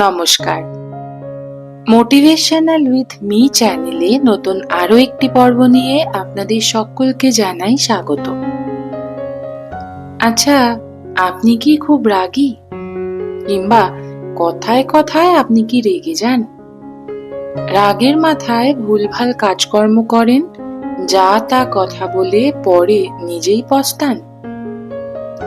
নমস্কার। Motivational with me চ্যানেলে নতুন আরও একটি পর্ব নিয়ে আপনাদের সকলকে জানাই স্বাগত। আচ্ছা আপনি কি খুব রাগী? কিংবা কথায় কথায় আপনি কি রেগে যান? রাগের মাথায় ভুলভাল কাজকর্ম করেন, যা তা কথা বলে পরে নিজেই পস্তান।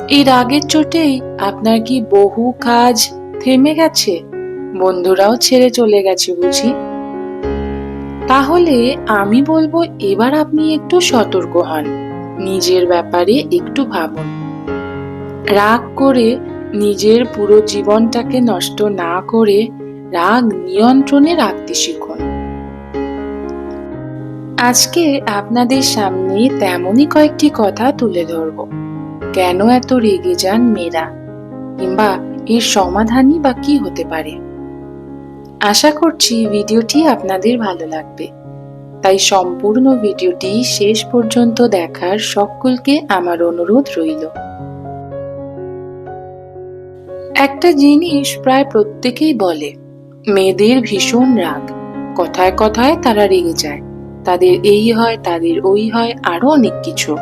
এই রাগের চোটেই আপনার কি বহু কাজ থেমে গেছে? বন্ধুরাও ছেড়ে চলে গেছে বুঝি। তাহলে আমি বলব এবার আপনি একটু সতর্ক হন, নিজের ব্যাপারে একটু ভাবুন। রাগ করে নিজের পুরো জীবনটাকে নষ্ট না করে রাগ নিয়ন্ত্রণে রাখতে শিখুন। আজকে আপনাদের সামনে তেমনই কয়েকটি কথা তুলে ধরব। কেন এত রেগে যান মেয়েরা? কিংবা এর সমাধানই বা কি হতে পারে? আশা করছি ভিডিওটি আপনাদের ভালো লাগবে। তাই সম্পূর্ণ ভিডিওটি শেষ পর্যন্ত দেখার সকলকে আমার অনুরোধ রইল। একটা জিনিস প্রায় প্রত্যেকেই বলে, মেয়েদের ভীষণ রাগ। কথায় কথায় তারা রেগে যায়। তাদের এই হয়, তাদের ওই হয়, আরও অনেক কিছু।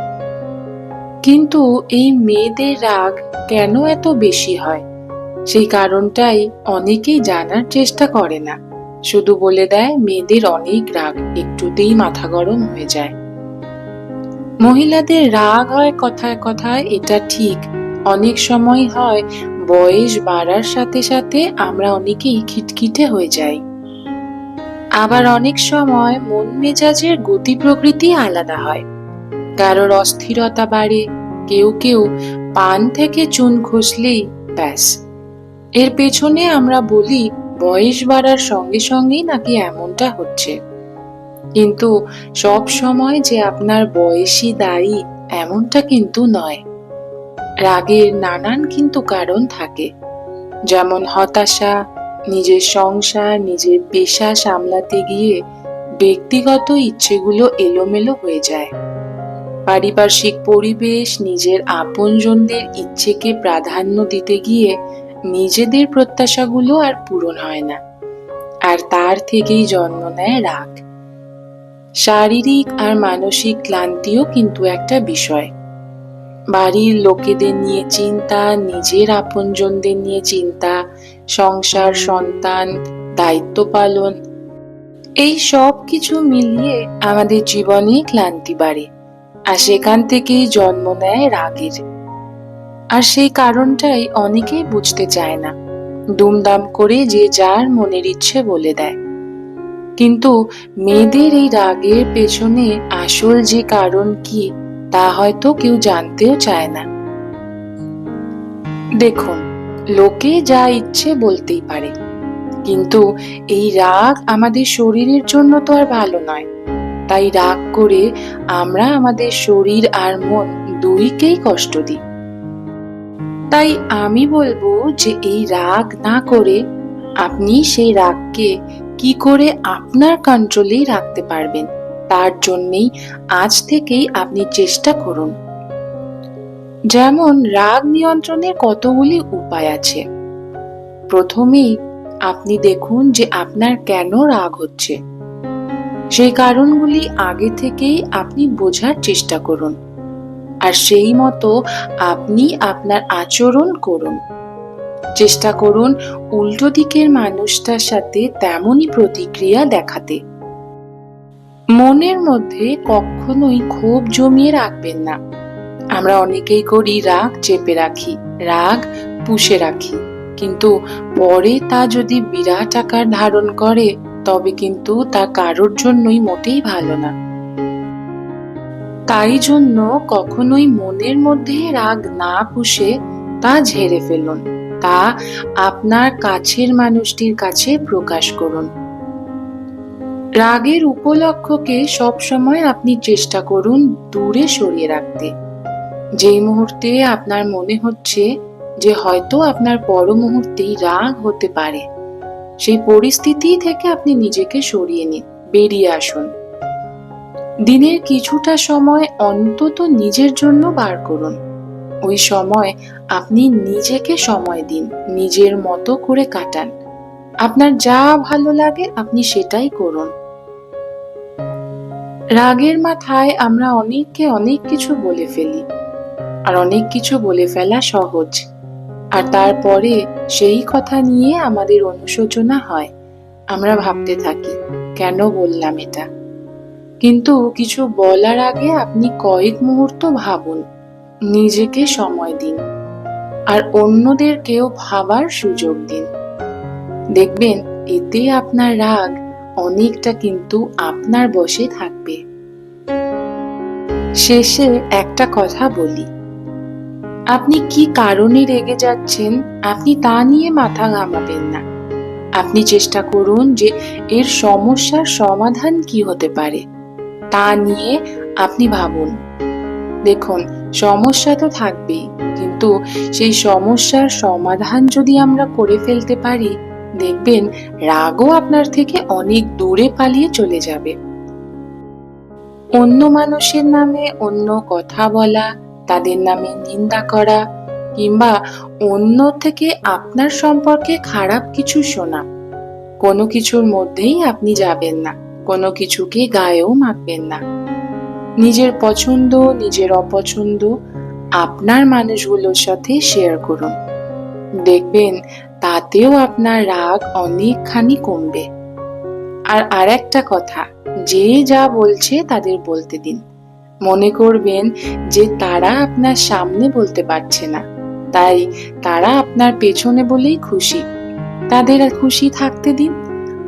কিন্তু এই মেয়েদের রাগ কেন এত বেশি হয়? সেই কারণটাই অনেকেই জানার চেষ্টা করে না। শুধু বলে দেয়, মেয়েদের অনেক রাগ, একটুতেই মাথা গরম হয়ে যায়। মহিলাদের রাগ হয় কথায় কথায়, এটা ঠিক। অনেক সময় হয়, বয়স বাড়ার সাথে সাথে আমরা অনেকেই খিটখিটে হয়ে যাই। আবার অনেক সময় মন মেজাজের গতি প্রকৃতি আলাদা হয়। কারোর অস্থিরতা বাড়ে, কেউ কেউ পান থেকে চুন খসলেই ব্যাস। এর পেছনে আমরা বলি বয়স বাড়ার সঙ্গে সঙ্গেই নাকি এমনটা হচ্ছে। কিন্তু সব সময় যে আপনার বয়সই দায়ী, এমনটা কিন্তু নয়। রাগের নানান কিন্তু কারণ থাকে। যেমন হতাশা, নিজের সংসার, নিজের পেশা সামলাতে গিয়ে ব্যক্তিগত ইচ্ছেগুলো এলোমেলো হয়ে যায়। পারিপার্শ্বিক পরিবেশ, নিজের আপনজনদের ইচ্ছেকে প্রাধান্য দিতে গিয়ে নিজেদের প্রত্যাশাগুলো আর পূরণ হয় না। আর তার থেকেই জন্ম নেয় রাগ। শারীরিক আর মানসিক ক্লান্তিও কিন্তু একটা বিষয়। বাড়ির লোকেদের নিয়ে চিন্তা, নিজের আপনজনদের নিয়ে চিন্তা, সংসার, সন্তান, দায়িত্ব পালন, এই সব কিছু মিলিয়ে আমাদের জীবনে ক্লান্তি বাড়ে। আর সেখান থেকেই জন্ম নেয় রাগের। আর সেই কারণটাই অনেকেই বুঝতে চায় না। দুমদাম করে যে যার মনের ইচ্ছে বলে দেয়। কিন্তু মেয়েদের এই রাগের পেছনে আসল যে কারণ কি, তা হয়তো কেউ জানতেও চায় না। দেখুন, লোকে যা ইচ্ছে বলতেই পারে। কিন্তু এই রাগ আমাদের শরীরের জন্য তো আর ভালো নয়। তাই রাগ করে আমরা আমাদের শরীর আর মন দুইকেই কষ্ট দিই। তাই আমি বলব যে এই রাগ না করে আপনি সেই রাগকে কি করে আপনার কন্ট্রোলেই রাখতে পারবেন, তার জন্যেই আজ থেকেই আপনি চেষ্টা করুন। যেমন রাগ নিয়ন্ত্রণের কতগুলি উপায় আছে। প্রথমেই আপনি দেখুন যে আপনার কেন রাগ হচ্ছে। সেই কারণগুলি আগে থেকেই আপনি বোঝার চেষ্টা করুন। আর সেই মতো আপনি আপনার আচরণ করুন। চেষ্টা করুন উল্টো দিকের মানুষটার সাথে তেমনই প্রতিক্রিয়া দেখাতে। মনের মধ্যে কখনোই ক্ষোভ জমিয়ে রাখবেন না। আমরা অনেকেই করি রাগ চেপে রাখি, রাগ পুষে রাখি। কিন্তু পরে তা যদি বিরাট আকার ধারণ করে, তবে কিন্তু তা কারোর জন্যই মোটেই ভালো না। তাই জন্য কখনোই মনের মধ্যে রাগ না পুষে তা ঝেড়ে ফেলুন। তা আপনার কাছের মানুষটির কাছে প্রকাশ করুন। রাগের উপলক্ষকে সবসময় আপনি চেষ্টা করুন দূরে সরিয়ে রাখতে। যেই মুহূর্তে আপনার মনে হচ্ছে যে হয়তো আপনার পর মুহূর্তেই রাগ হতে পারে, সেই পরিস্থিতি থেকে আপনি নিজেকে সরিয়ে নিন, বেরিয়ে আসুন। দিনের কিছুটা সময় অন্তত নিজের জন্য বার করুন। ওই সময় আপনি নিজেকে সময় দিন, নিজের মতো করে কাটান। আপনার যা ভালো লাগে আপনি সেটাই করুন। রাগের মাথায় আমরা অনেককে অনেক কিছু বলে ফেলি, আর অনেক কিছু বলে ফেলা সহজ। আর তারপরে সেই কথা নিয়ে আমাদের অনুশোচনা হয়। আমরা ভাবতে থাকি, কেন বললাম এটা? কিন্তু কিছু বলার আগে আপনি কয়েক মুহূর্ত ভাবুন। নিজেকে সময় দিন। আর অন্যদেরকেও ভাবার সুযোগ দিন। দেখবেন, এতে আপনার রাগ অনেকটা কিন্তু আপনার বসে থাকবে। শেষে একটা কথা বলি। আপনি কি কারণে রেগে যাচ্ছেন? আপনি তা নিয়ে মাথা ঘামাবেন না। আপনি চেষ্টা করুন যে এর সমস্যার সমাধান কি হতে পারে। তা নিয়ে আপনি ভাবুন। দেখুন, সমস্যা তো থাকবেই, কিন্তু সেই সমস্যার সমাধান যদি আমরা করে ফেলতে পারি, দেখবেন রাগও আপনার থেকে অনেক দূরে পালিয়ে চলে যাবে। অন্য মানুষের নামে অন্য কথা বলা, তাদের নামে নিন্দা করা, কিংবা অন্য থেকে আপনার সম্পর্কে খারাপ কিছু শোনা, কোনো কিছুর মধ্যেই আপনি যাবেন না। কোনো কিছুকে গায়েও মাখবেন না। নিজের পছন্দ, নিজের অপছন্দ আপনার মানুষগুলোর সাথে শেয়ার করুন। দেখবেন তাতেও আপনার রাগ অনেকখানি কমবে। আর আরেকটা কথা, যে যা বলছে তাদের বলতে দিন। মনে করবেন যে তারা আপনার সামনে বলতে পারছে না। তাই তারা আপনার পেছনে বলেই খুশি। তাদের খুশি থাকতে দিন।